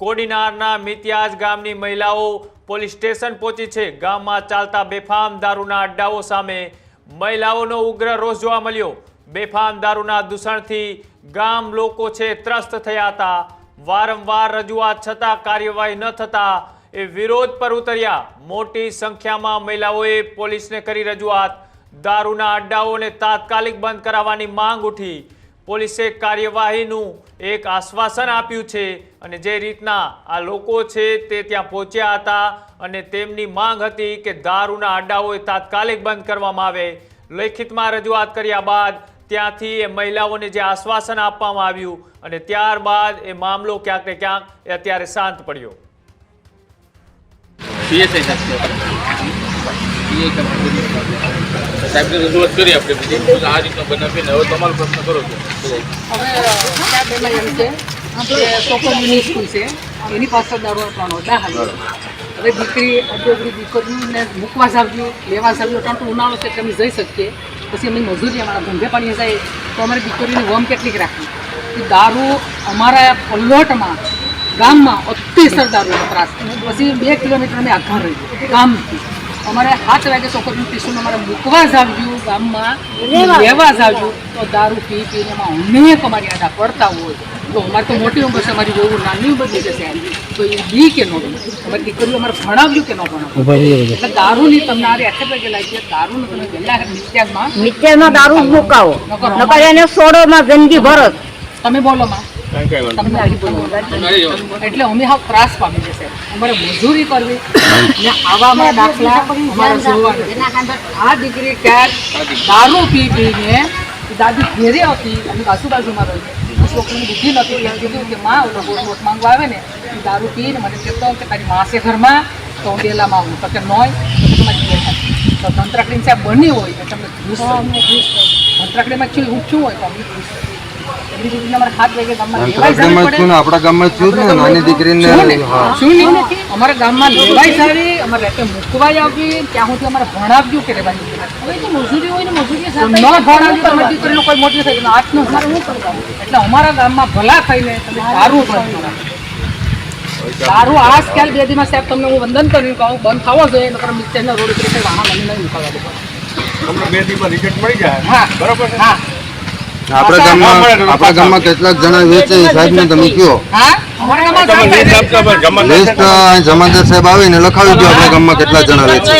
કોડીનારના મિતિયાજ ગામની મહિલાઓ police station પહોંચી છે. ગામમાં ચાલતા બેફામ દારૂના અડ્ડાઓ સામે મહિલાઓનો ઉગ્ર રોષ જોવા મળ્યો. બેફામ દારૂના દૂષણથી ગામ લોકો છે ત્રસ્ત થયા હતા. વારંવાર રજૂઆત છતાં કાર્યવાહી ન થતા એ વિરોધ પર ઉતર્યા. મોટી સંખ્યામાં મહિલાઓએ પોલીસને કરી રજૂઆત. દારૂના અડ્ડાઓને તાત્કાલિક બંધ કરાવવાની માંગ ઉઠી. પોલીસે કાર્યવાહીનું એક આશ્વાસન આપ્યું છે અને જે રીતના આ લોકો છે તે ત્યાં પહોંચ્યા હતા અને તેમની માંગ હતી કે દારૂના અડ્ડાઓ તાત્કાલિક બંધ કરવામાં આવે. લેખિતમાં રજૂઆત કર્યા બાદ ત્યાંથી એ મહિલાઓને જે આશ્વાસન આપવામાં આવ્યું અને ત્યારબાદ એ મામલો ક્યાંક ને ક્યાંક અત્યારે શાંત પડ્યો. પીએસઆઈ સાહેબ પીએ સાહેબને રજૂઆત કરી આપણે બીજી. બધું આ રીતનો બનાવીને હવે તમારો પ્રશ્ન કરો છો. હવે સાહેબ એમાં એમ છે. કે છોકરીઓની સ્કૂલ છે. એની પાસે દારૂ ત્રણ ઓરડા હાલી હવે દીકરી અડધોગરી દીકરીને મૂકવા જાવ્યું લેવા જાવ્યું ત્રણ તો ઉનાળો છે એટલે અમે જઈ શકીએ. પછી અમે મજૂરી અમારા ધંધે પાણીએ જાય. તો અમારી દીકરીની વમ કેટલીક રાખવી? એ દારૂ અમારા પલ્લોટમાં, ગામમાં અતિશય દારૂ વપરાશ પછી બે કિલોમીટર અમે આઘા રહ્યું ગામથી. અમારે સાત વાગે છોકરીનું ટ્યુશન અમારે મૂકવા જાવ્યું ગામમાં. લેવા જાવ્યું તો દારૂ પી પીને એમાં અનેક અમારી આડા પડતા હોય. તો અમારે તો મોટી ઉંમર છે અમારી બહુ નાની ઉંમર થઈ જશે તો એ બી કે નો અમારી દીકરીઓ અમારે ભણાવ્યું કે ન ભણાવ્યું એટલે દારૂની તમને આરે આટલે પગે લાગી છે દારૂનું તમે પહેલા નિત્યાગમાં મિક્સરમાં દારૂ જ મુકાવો. નકર એને સોડોમાં ગંદકી ભરત તમે બોલો માં. એટલે અમે હા ત્રાસ પામી જશે. અમારે મજૂરી કરવી ને આવામાં દાખલા અમારે જોવાના. આ દીકરી ક્યાંક દારૂ પી પીને દાદી ઘેરે હતી અને આજુબાજુમાં રહી. છોકરીની બુદ્ધિ નથી એટલે કીધું કે માં ઓલો ગોળ માંગવા આવે ને એ દારૂ પીને મને કહેતો કે તારી માસે ઘરમાં તો હું ડેલામાં આવું. તો કે નોય. તો તમારી ઘેર તો ધંતરાકડી સાહેબ બની હોય તો તમને ખુશ ધંતરાકડીમાં ઊંચું હોય તો અમને ખુશ આપણા ગામમાં શું ને? નાની દીકરીને શું શું નહીં? અમારા ગામમાં લેવાઈ જાવી અમારે રાતે મૂકવાઈ આવી ત્યાં સુધી અમારે ભણાવ્યું કે લેવાની હવે તો મજૂરી હોય ને મજૂરી ન ભણાવ્યું તો અમારી દીકરીનો કોઈ મોટી થઈ ગઈ આઠનું એટલે અમારા ગામમાં ભલા થઈને તમે સારું બંધ સારું આ સ્કેલ બે દિવસ સાહેબ તમને હું વંદન કર્યું કહું બંધ થવો જોઈએ નકર મિસ્ટેરના રોડ ઉપર કઈ વાહન નહીં નીકળવા દેવા. તમને બે દિવસ રિઝલ્ટ મળી જાય? હા. બરોબર હા. આપણા ગામમાં આપણા ગામમાં કેટલાક જણા વેચે એ સાહેબને તમે કયો હા અમારા ગામમાં તમે સાહેબ લિસ્ટ જમાદાર સાહેબ આવીને લખાવી દો આપણા ગામમાં કેટલા જણા વેચે